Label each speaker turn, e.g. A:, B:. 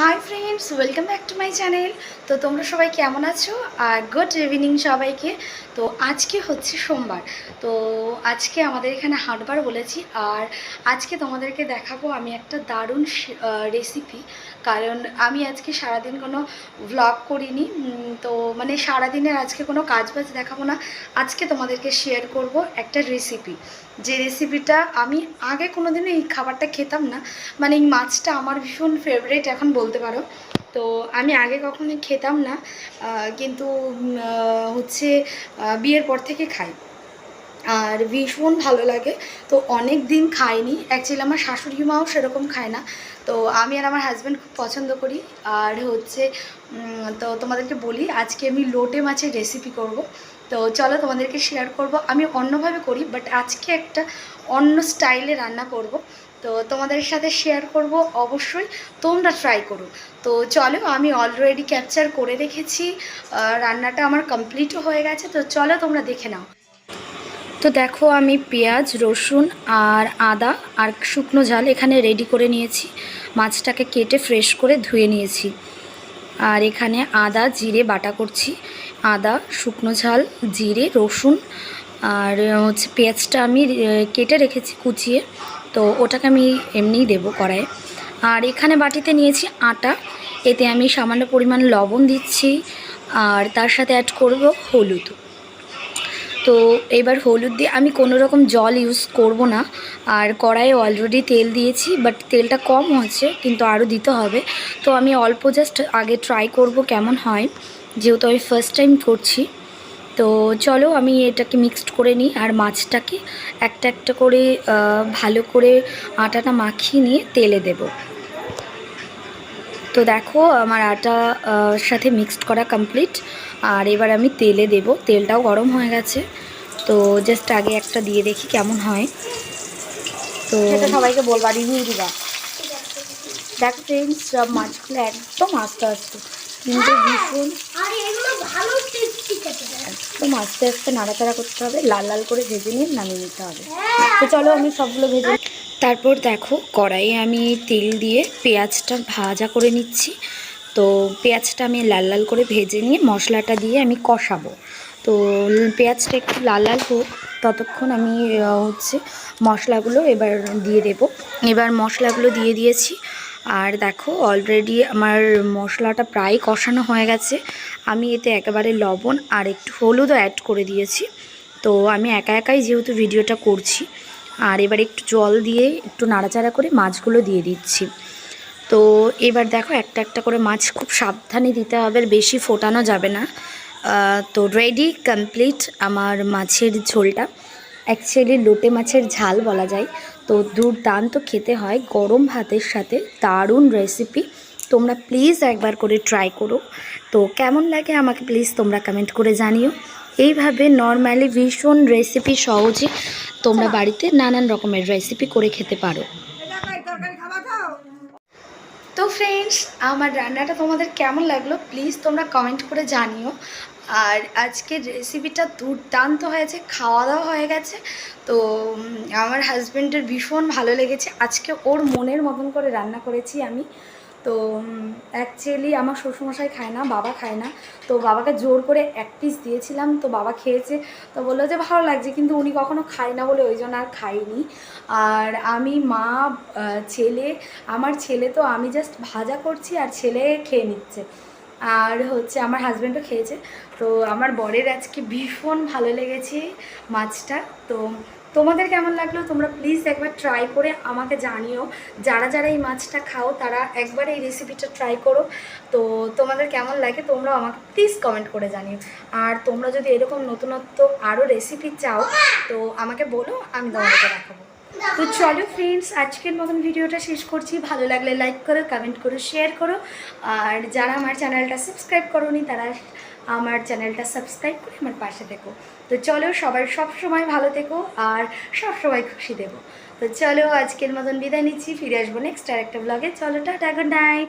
A: Hi friends welcome back to my channel তো তোমরা সবাই কেমন আছো? আর গুড ইভিনিং সবাইকে। তো আজকে হচ্ছে সোমবার। তো আজকে আমাদের এখানে হাটবার বলেছি। আর আজকে তোমাদেরকে দেখাবো আমি একটা দারুণ রেসিপি কারণ আমি আজকে সারাদিন কোনো ভ্লগ করিনি। তো মানে সারাদিনের আজকে কোনো কাজ বাজ দেখাবো না। আজকে তোমাদেরকে শেয়ার করব একটা রেসিপি যে রেসিপিটা আমি আগে কোনো কোনোদিনও এই খাবারটা খেতাম না। মানে এই মাছটা আমার ভীষণ ফেভারিট এখন বলতে পারো। তো আমি আগে কখনো খেতাম না কিন্তু হচ্ছে বিয়ের পর থেকে খাই। আর ভীষণ ভালো লাগে। তো অনেক দিন খাইনি। অ্যাকচুয়ালি আমার শাশুড়ি মাও সেরকম খায় না। তো আমি আর আমার হাজব্যান্ড খুব পছন্দ করি। আর হচ্ছে তো তোমাদেরকে বলি, আজকে আমি লোটে মাছের রেসিপি করব। তো চলো তোমাদেরকে শেয়ার করব। আমি অন্যভাবে করি বাট আজকে একটা অন্য স্টাইলে রান্না করব। তো তোমাদের সাথে শেয়ার করব অবশ্যই, তোমরা ট্রাই করো। তো চলো, আমি অলরেডি ক্যাপচার করে রেখেছি রান্নাটা আমার কমপ্লিটও হয়ে গেছে, তো চলো তোমরা দেখে নাও। তো দেখো, আমি পেঁয়াজ, রসুন আর আদা আর শুকনো ঝাল এখানে রেডি করে নিয়েছি। মাছটাকে কেটে ফ্রেশ করে ধুয়ে নিয়েছি। আর এখানে আদা, জিরে বাটা করছি। আদা, শুকনো ঝাল, জিরে, রসুন আর হচ্ছে পেঁয়াজটা আমি কেটে রেখেছি কুচিয়ে। তো ওটাকে আমি এমনিই দেবো কড়াইয়ে। আর এখানে বাটিতে নিয়েছি আটা। এতে আমি সামান্য পরিমাণ লবণ দিচ্ছি আর তার সাথে অ্যাড করব হলুদ। তো এবার হলুদ দিয়ে আমি কোনো রকম জল ইউজ করব না। আর কড়াইয়ে অলরেডি তেল দিয়েছি বাট তেলটা কম হচ্ছে, কিন্তু আরও দিতে হবে। তো আমি অল্প জাস্ট আগে ট্রাই করব কেমন হয়। যেহেতু আমি ফার্স্ট টাইম করছি তো চলো আমি এটাকে মিক্সড করে নিই আর মাছটাকে একটা একটা করে ভালো করে আটাটা মাখিয়ে নিয়ে তেলে দেবো। তো দেখো আমার আটা সাথে মিক্সড করা কমপ্লিট আর এবার আমি তেলে দেব। তেলটাও গরম হয়ে গেছে। তো জাস্ট আগে একটা দিয়ে দেখি কেমন হয়। তো সেটা সবাইকে বলবা রিভিউ দিবা। দেখো ফ্রেন্ডস সব মাছগুলো একদম আস্তে আস্তে। কিন্তু ভীষণ
B: আর এগুলো ভালো টেস্টি খেতে
A: একদম আস্তে আস্তে নাড়াচাড়া করতে হবে, লাল লাল করে ভেজে নিয়ে নামিয়ে নিতে হবে। তো চলো আমি সবগুলো ভেজে তারপর দেখো কড়াইয়ে আমি তেল দিয়ে পেঁয়াজটা ভাজা করে নিচ্ছি। তো পেঁয়াজটা আমি লাল লাল করে ভেজে নিয়ে মশলাটা দিয়ে আমি কষাবো। তো পেঁয়াজটা একটু লাল লাল হোক, ততক্ষণ আমি হচ্ছে মশলাগুলো এবার দিয়ে দেব। এবার মশলাগুলো দিয়ে দিয়েছি। আর দেখো অলরেডি আমার মশলাটা প্রায় কষানো হয়ে গেছে। আমি এতে একেবারে লবণ আর একটু হলুদও অ্যাড করে দিয়েছি। তো আমি একা একাই যেহেতু ভিডিওটা করছি, আর এবার একটু জল দিয়ে একটু নাড়াচাড়া করে মাছগুলো দিয়ে দিচ্ছি। তো এবার দেখো, একটা একটা করে মাছ খুব সাবধানে দিতে হবে বেশি ফোটানো যাবে না। তো রেডি কমপ্লিট আমার মাছের ঝোলটা। অ্যাকচুয়ালি লোটে মাছের ঝাল বলা যায়। তো দুর্দান্ত খেতে হয় গরম ভাতের সাথে দারুণ রেসিপি তোমরা প্লিজ একবার করে ট্রাই করো। তো কেমন লাগে আমাকে প্লিজ তোমরা কমেন্ট করে জানিও। এইভাবে নর্মালি ভীষণ রেসিপি সহজে তোমরা বাড়িতে নানান রকমের রেসিপি করে খেতে পারো। ফ্রেন্ডস আমার রান্নাটা তোমাদের কেমন লাগল? প্লিজ তোমরা কমেন্ট করে জানিও। আর আজকের রেসিপিটা দুর্দান্ত হয়েছে খাওয়া দাওয়া হয়ে গেছে। তো আমার হাজব্যান্ডের ভীষণ ভালো লেগেছে। আজকে ওর মনের মতন করে রান্না করেছি আমি। তো অ্যাকচুয়ালি আমার শ্বশুরমশাই খায় না, বাবা খায় না। তো বাবাকে জোর করে এক পিস দিয়েছিলাম, তো বাবা খেয়েছে। তো বলল যে ভালো লাগছে, কিন্তু উনি কখনো খায় না বলে ওই জন্য আর খাইনি আর আমি মা ছেলে, আমার ছেলে তো আমি জাস্ট ভাজা করছি আর ছেলে খেয়ে নিচ্ছে। আর হচ্ছে আমার হাজব্যান্ডও খেয়েছে। তো আমার বরের আজকে ভীষণ ভালো লেগেছে মাছটা। তো তোমাদের কেমন লাগল? তোমরা প্লিজ একবার ট্রাই করে আমাকে জানিও। যারা যারা এই মাছটা খাও, তারা একবার এই রেসিপিটা ট্রাই করো। তো তোমাদের কেমন লাগে তোমরা আমাকে প্লিজ কমেন্ট করে জানিও। আর তোমরা যদি এরকম নতুনত্ব আরও রেসিপি চাও, তো আমাকে বলো, আমি তোমাদেরকে দেখাবো। তো চলো ফ্রেন্ডস আজকের মতন ভিডিওটা শেষ করছি। ভালো লাগলে লাইক করো কমেন্ট করো শেয়ার করো। আর যারা আমার চ্যানেলটা সাবস্ক্রাইব করোনি, তারা আমার চ্যানেলটা সাবস্ক্রাইব করে আমার পাশে থেকো। তো চলো সবার সব সময় ভালো থেকো আর সব সময় খুশি দেবো তো চলো আজকের মতন বিদায় নিচ্ছি, ফিরে আসব নেক্সট আর একটা ব্লগে চলো, টাটা গুড নাইট